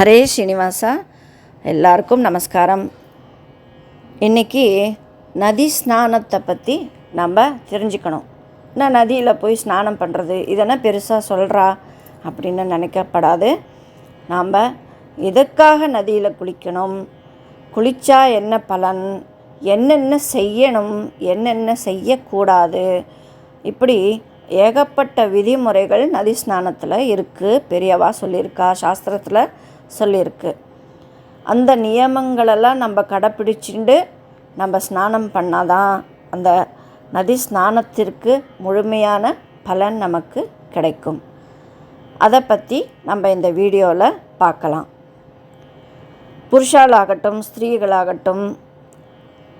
ஹரே ஸ்ரீனிவாசா. எல்லாருக்கும் நமஸ்காரம். இன்றைக்கி நதி ஸ்நானத்தை பற்றி நம்ம தெரிஞ்சுக்கணும். நான் நதியில் போய் ஸ்நானம் பண்ணுறது இதெல்லாம் பெருசாக சொல்கிறா அப்படின்னு நினைக்கப்படாது. நாம் எதுக்காக நதியில் குளிக்கணும்? குளித்தா என்ன பலன்? என்னென்ன செய்யணும்? என்னென்ன செய்யக்கூடாது? இப்படி ஏகப்பட்ட விதிமுறைகள் நதி ஸ்நானத்தில் இருக்குது பெரியவா சொல்லியிருக்கா. சாஸ்திரத்தில் சொல்லியிருக்கு. அந்த நியமங்களெல்லாம் நம்ம கடைப்பிடிச்சுண்டு நம்ம ஸ்நானம் பண்ணாதான் அந்த நதி ஸ்நானத்திற்கு முழுமையான பலன் நமக்கு கிடைக்கும். அதை பற்றி நம்ம இந்த வீடியோவில் பார்க்கலாம். புருஷாலாகட்டும் ஸ்திரீகளாகட்டும்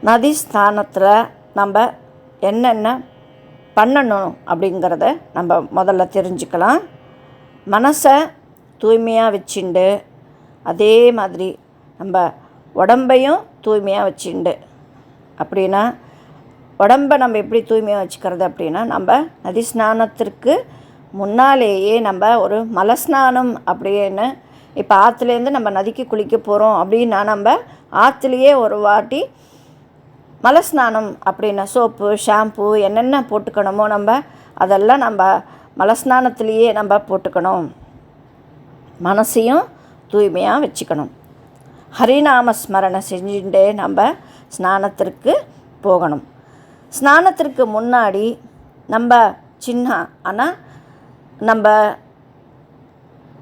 நதி ஸ்தானத்தில் நம்ம என்னென்ன பண்ணணும் அப்படிங்கிறத நம்ம முதல்ல தெரிஞ்சுக்கலாம். மனசை தூய்மையாக வச்சுண்டு அதே மாதிரி நம்ம உடம்பையும் தூய்மையாக வச்சுண்டு. அப்படின்னா உடம்பை நம்ம எப்படி தூய்மையாக வச்சுக்கிறது அப்படின்னா நம்ம நதி ஸ்நானத்திற்கு முன்னாலேயே நம்ம ஒரு மலஸ்நானம் அப்படின்னு இப்போ ஆற்றுலேருந்து நம்ம நதிக்கு குளிக்க போகிறோம் அப்படின்னா நம்ம ஆற்றுலேயே ஒரு வாட்டி மலஸ்நானம் அப்படின்னா சோப்பு ஷாம்பு என்னென்ன போட்டுக்கணுமோ நம்ம அதெல்லாம் நம்ம மலஸ்நானத்துலேயே நம்ம போட்டுக்கணும். மனசையும் தூய்மையாக வச்சுக்கணும். ஹரிநாம ஸ்மரணை செஞ்சுட்டே நம்ம ஸ்நானத்திற்கு போகணும். ஸ்நானத்திற்கு முன்னாடி நம்ம சின்ன ஆனால் நம்ம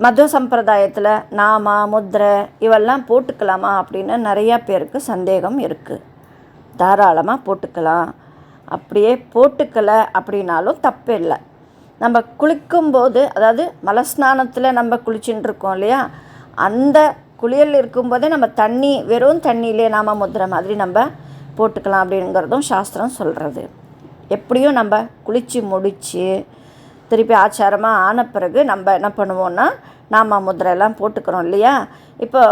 மது சம்பிரதாயத்தில் நாமா முத்ரை இவெல்லாம் போட்டுக்கலாமா அப்படின்னு நிறையா பேருக்கு சந்தேகம் இருக்குது தாராளமாக போட்டுக்கலாம். அப்படியே போட்டுக்கலை அப்படின்னாலும் தப்பு இல்லை. நம்ம குளிக்கும்போது அதாவது மலஸ்நானத்தில் நம்ம குளிச்சுட்டு இருக்கோம் இல்லையா? அந்த குளியல் இருக்கும்போதே நம்ம தண்ணி வெறும் தண்ணியிலே நாம முத்திரை மாதிரி நம்ம போட்டுக்கலாம் அப்படிங்கிறதும் சாஸ்திரம் சொல்கிறது எப்படியும் நம்ம குளித்து முடித்து திருப்பி ஆச்சாரமாக ஆன பிறகு நம்ம என்ன பண்ணுவோம்னா நாம முதிரையெல்லாம் போட்டுக்கிறோம் இல்லையா? இப்போ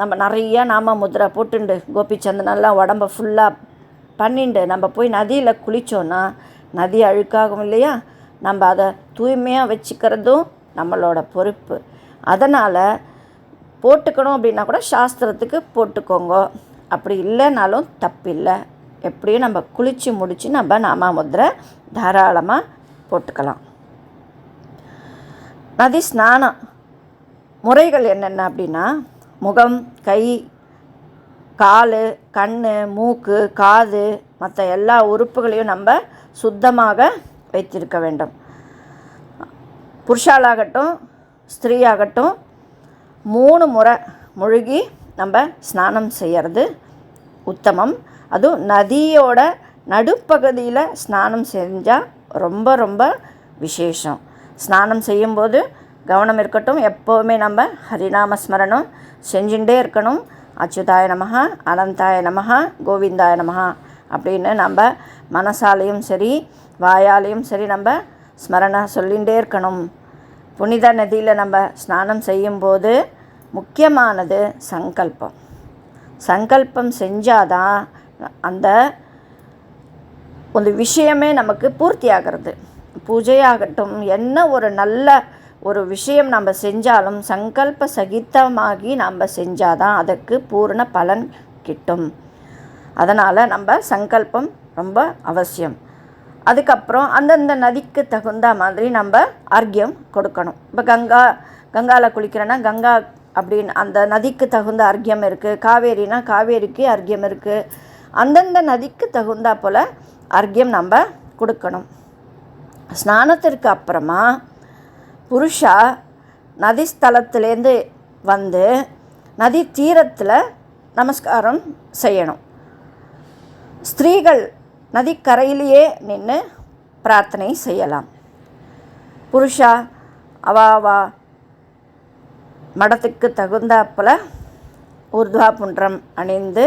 நம்ம நிறையா நாம முதிரை போட்டுண்டு கோபிச்சந்தனெல்லாம் உடம்ப ஃபுல்லாக பண்ணிண்டு நம்ம போய் நதியில் குளித்தோன்னா நதி அழுக்காகும் இல்லையா? நம்ம அதை தூய்மையாக வச்சுக்கிறதும் நம்மளோட பொறுப்பு. அதனால் போட்டுக்கணும் அப்படின்னா கூட சாஸ்திரத்துக்கு போட்டுக்கோங்க. அப்படி இல்லைனாலும் தப்பில்லை. எப்படியும் நம்ம குளித்து முடித்து நம்ம நாம முதரை தாராளமாக போட்டுக்கலாம். நதி ஸ்நானம் முறைகள் என்னென்ன அப்படின்னா முகம் கை கால் கண் மூக்கு காது மற்ற எல்லா உறுப்புகளையும் நம்ம சுத்தமாக வைத்திருக்க வேண்டும். புருஷாலாகட்டும் ஸ்திரீயாகட்டும் மூணு முறை முழுகி நம்ம ஸ்நானம் செய்கிறது உத்தமம். அதுவும் நதியோட நடுப்பகுதியில் ஸ்நானம் செஞ்சால் ரொம்ப ரொம்ப விசேஷம். ஸ்நானம் செய்யும்போது கவனம் இருக்கட்டும். எப்போவுமே நம்ம ஹரிநாம ஸ்மரணம் செஞ்சுட்டே இருக்கணும். அச்சுதாய நமகா அனந்தாய நமகா கோவிந்தாய நமகா அப்படின்னு நம்ம மனசாலையும் சரி வாயாலையும் சரி நம்ம ஸ்மரணை சொல்லிகிட்டே இருக்கணும். புனித நதியில் நம்ம ஸ்நானம் செய்யும்போது முக்கியமானது சங்கல்பம். சங்கல்பம் செஞ்சாதான் அந்த ஒரு விஷயமே நமக்கு பூர்த்தி ஆகிறது பூஜையாகட்டும் என்ன ஒரு நல்ல ஒரு விஷயம் நம்ம செஞ்சாலும் சங்கல்ப சகித்தமாகி நம்ம செஞ்சாதான் அதற்கு பூர்ண பலன் கிட்டும். அதனால் நம்ம சங்கல்பம் ரொம்ப அவசியம். அதுக்கப்புறம் அந்தந்த நதிக்கு தகுந்த மாதிரி நம்ம அர்க்கியம் கொடுக்கணும். இப்போ கங்கா கங்காவில் குளிக்கிறேன்னா கங்கா அப்படின்னு அந்த நதிக்கு தகுந்த அர்க்கியம் இருக்குது காவேரினா காவேரிக்கு அர்க்கியம் இருக்குது அந்தந்த நதிக்கு தகுந்தா போல் அர்க்கியம் நம்ம கொடுக்கணும். ஸ்நானத்திற்கு அப்புறமா புருஷா நதிஸ்தலத்துலேருந்து வந்து நதி தீரத்தில் நமஸ்காரம் செய்யணும். ஸ்திரீகள் நதிக்கரையிலேயே நின்று பிரார்த்தனை செய்யலாம். புருஷா அவா மடத்துக்கு தகுந்தாப்பில் ஊர்துவா புன்றம் அணிந்து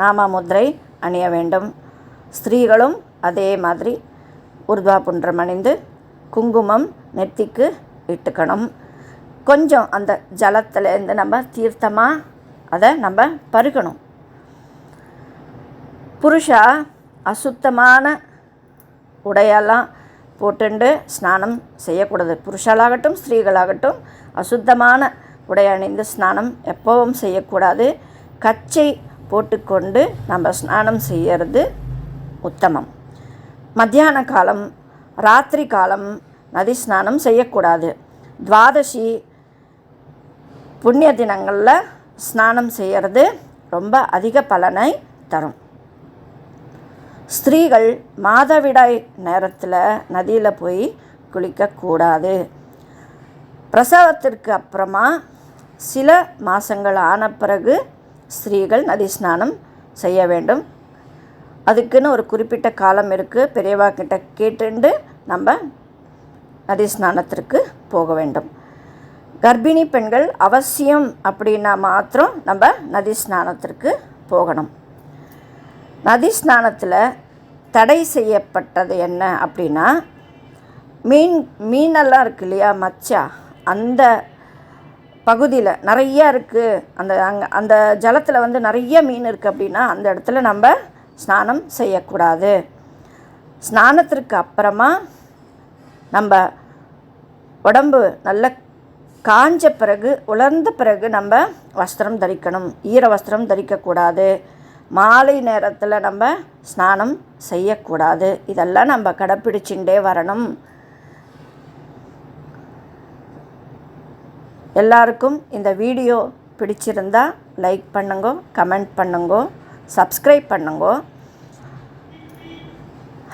நாமமுத்திரை அணிய வேண்டும். ஸ்திரீகளும் அதே மாதிரி ஊர்துவா புன்றம் அணிந்து குங்குமம் நெத்திக்கு இட்டுக்கணும். கொஞ்சம் அந்த ஜலத்துலேருந்து நம்ம தீர்த்தமாக அதை நம்ம பருகணும். புருஷா அசுத்தமான உடையெல்லாம் போட்டுண்டு ஸ்நானம் செய்யக்கூடாது. புருஷாலாகட்டும் ஸ்திரீகளாகட்டும் அசுத்தமான உடை அணிந்து ஸ்நானம் எப்பவும் செய்யக்கூடாது. கச்சை போட்டுக்கொண்டு நம்ம ஸ்நானம் செய்யறது உத்தமம். மத்தியான காலம் ராத்திரி காலம் நதி ஸ்நானம் செய்யக்கூடாது. துவாதசி புண்ணிய தினங்களில் ஸ்நானம் செய்கிறது ரொம்ப அதிக பலனை தரும். ஸ்திரீகள் மாதவிடாய் நேரத்தில் நதியில் போய் குளிக்கக்கூடாது. பிரசவத்திற்கு அப்புறமா சில மாதங்கள் ஆன பிறகு ஸ்திரீகள் நதி ஸ்நானம் செய்ய வேண்டும். அதுக்குன்னு ஒரு குறிப்பிட்ட காலம் இருக்குது பெரியவா கிட்ட கேட்டுண்டு நம்ம நதி ஸ்நானத்திற்கு போக வேண்டும். கர்ப்பிணி பெண்கள் அவசியம் அப்படின்னா மாத்திரம் நம்ம நதி ஸ்நானத்திற்கு போகணும். நதி ஸ்நானத்தில் தடை செய்யப்பட்டது என்ன அப்படின்னா மீன் மீனெல்லாம் இருக்கு இல்லையா மச்சா? அந்த பகுதியில் நிறையா இருக்குது அந்த அங்கே அந்த ஜலத்தில் வந்து நிறைய மீன் இருக்குது அப்படின்னா அந்த இடத்துல நம்ம ஸ்நானம் செய்யக்கூடாது. ஸ்நானத்திற்கு அப்புறமா நம்ம உடம்பு நல்ல காஞ்ச பிறகு உலர்ந்த பிறகு நம்ம வஸ்திரம் தரிக்கணும். ஈர வஸ்திரம் தரிக்கக்கூடாது. மாலை நேரத்தில் நம்ம ஸ்நானம் செய்யக்கூடாது. இதெல்லாம் நம்ம கடைப்பிடிச்சுட்டே வரணும். எல்லாருக்கும் இந்த வீடியோ பிடிச்சிருந்தா லைக் பண்ணுங்க கமெண்ட் பண்ணுங்க சப்ஸ்கிரைப் பண்ணுங்க.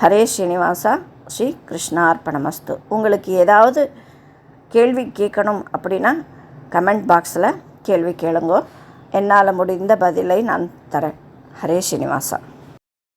ஹரே ஸ்ரீனிவாசா ஸ்ரீ கிருஷ்ணார்ப்பணமஸ்து உங்களுக்கு ஏதாவது கேள்வி கேட்கணும் அப்படின்னா கமெண்ட் பாக்ஸில் கேள்வி கேளுங்க. என்னால் முடிந்த பதிலை நான் தரேன். ஹரே ஸ்ரீனிவாசா.